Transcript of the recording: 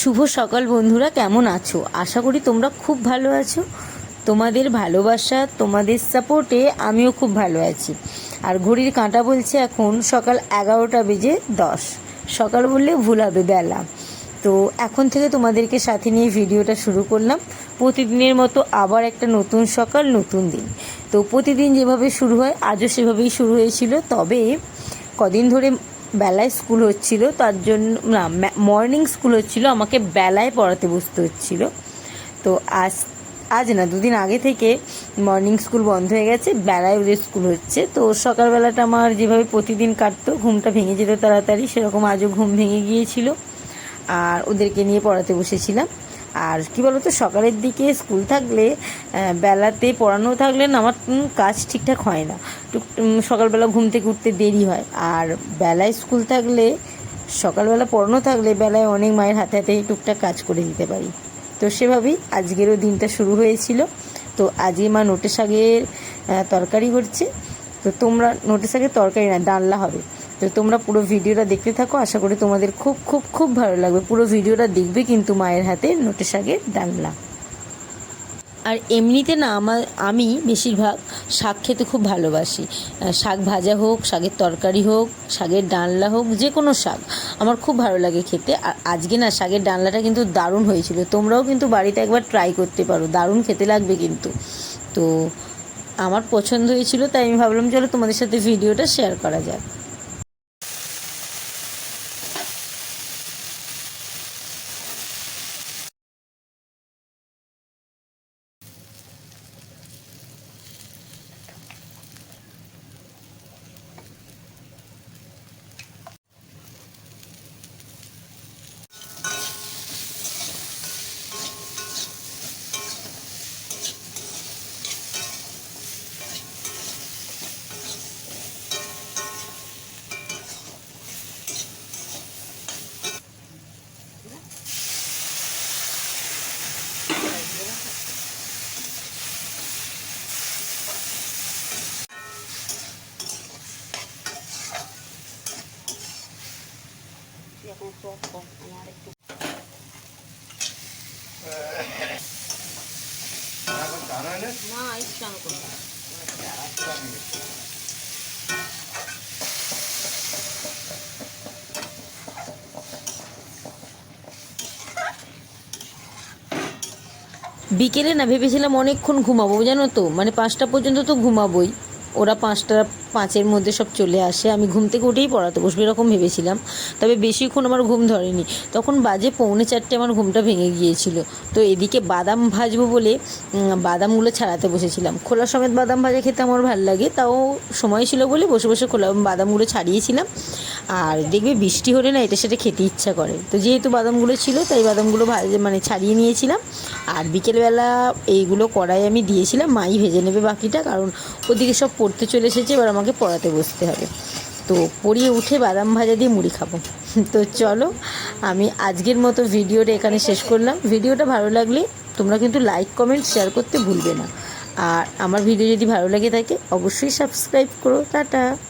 শুভ সকাল বন্ধুরা, কেমন আছো? আশা করি তোমরা খুব ভালো আছো। তোমাদের ভালোবাসা, তোমাদের সাপোর্টে আমিও খুব ভালো আছি। আর ঘড়ির কাঁটা বলছে এখন সকাল এগারোটা বেজে দশ। সকাল বললে ভুল হবে বেলা। তো এখন থেকে তোমাদেরকে সাথে নিয়ে ভিডিওটা শুরু করলাম। প্রতিদিনের মতো আবার একটা নতুন সকাল, নতুন দিন। তো প্রতিদিন যেভাবে শুরু হয়, আজও সেভাবেই শুরু হয়েছিল। তবে কদিন ধরে বেলায় স্কুল হচ্ছিল, তার জন্য, না মর্নিং স্কুল হচ্ছিল, আমাকে বেলায় পড়াতে বসতে হচ্ছিল। তো আজ আজ না, দুদিন আগে থেকে মর্নিং স্কুল বন্ধ হয়ে গেছে, বেলায় ওদের স্কুল হচ্ছে। তো সকালবেলাটা আমার যেভাবে প্রতিদিন কাটতো, ঘুমটা ভেঙে যেত তাড়াতাড়ি, সেরকম আজও ঘুম ভেঙে গিয়েছিল। আর ওদেরকে নিয়ে পড়াতে বসেছিলাম। আর কি বলতো, সকালের দিকে স্কুল থাকলে বেলাতে পড়ানো থাকলে না আমার কাজ ঠিকঠাক হয় না। টুক সকালবেলা ঘুম থেকে উঠতে দেরি হয়। আর বেলায় স্কুল থাকলে, সকালবেলা পড়ানো থাকলে বেলায় অনেক মায়ের হাতে হাতে টুকটাক কাজ করে দিতে পারি। তো সেভাবেই আজকেরও দিনটা শুরু হয়েছিল। তো আজই মা নোটে শাকের তরকারি করছে তো তোমরা নোটে শাকের তরকারি না, ডালনা হবে। তো তোমরা পুরো ভিডিওটা দেখতে থাকো। আশা করি তোমাদের খুব খুব খুব ভালো লাগবে। পুরো ভিডিওটা দেখবে কিন্তু মায়ের হাতে নোটে শাকের ডালনা। আর এমনিতে না আমার আমি বেশিরভাগ শাক খেতে খুব ভালোবাসি। শাক ভাজা হোক, শাকের তরকারি হোক, শাকের ডালনা হোক, যে কোনো শাক আমার খুব ভালো লাগে খেতে। আর আজকে না শাকের ডালনাটা কিন্তু দারুণ হয়েছিল। তোমরাও কিন্তু বাড়িতে একবার ট্রাই করতে পারো। দারুণ খেতে লাগবে কিন্তু। তো আমার পছন্দ হয়েছিল, তাই আমি ভাবলাম চলো তোমাদের সাথে ভিডিওটা শেয়ার করা যাক। বিকেলে না ভেবেছিলাম অনেকক্ষণ ঘুমাবো জানো তো? মানে পাঁচটা পর্যন্ত তো ঘুমাবোই। ওরা পাঁচটা পাঁচের মধ্যে সব চলে আসে। আমি ঘুম থেকে উঠেই পড়াতে বসবো এরকম ভেবেছিলাম। তবে বেশিক্ষণ আমার ঘুম ধরেনি। তখন বাজে পৌনে চারটে আমার ঘুমটা ভেঙে গিয়েছিল। তো এদিকে বাদাম ভাজবো বলে বাদামগুলো ছাড়াতে বসেছিলাম। খোলা সমেত বাদাম ভাজা খেতে আমার ভালো লাগে, তাও সময় ছিল বলে বসে বসে খোলা বাদামগুলো ছাড়িয়েছিলাম। আর দেখবে বৃষ্টি হলে না এটা সেটা খেতে ইচ্ছা করে। তো যেহেতু বাদামগুলো ছিল, তাই বাদামগুলো ভাজে মানে ছাড়িয়ে নিয়েছিলাম। আর বিকেলবেলা এইগুলো কড়াই আমি দিয়েছিলাম, মাই ভেজে নেবে বাকিটা, কারণ ওদিকে সব পড়তে চলে এসেছে, এবার আমাকে পড়াতে বসতে হবে। তো পড়িয়ে উঠে বাদাম ভাজা দিয়ে মুড়ি খাব। তো চলো, আমি আজকের মতো ভিডিওটা এখানে শেষ করলাম। ভিডিওটা ভালো লাগলে তোমরা কিন্তু লাইক কমেন্ট শেয়ার করতে ভুলবে না। আর আমার ভিডিও যদি ভালো লাগে থাকে, অবশ্যই সাবস্ক্রাইব করো। টাটা!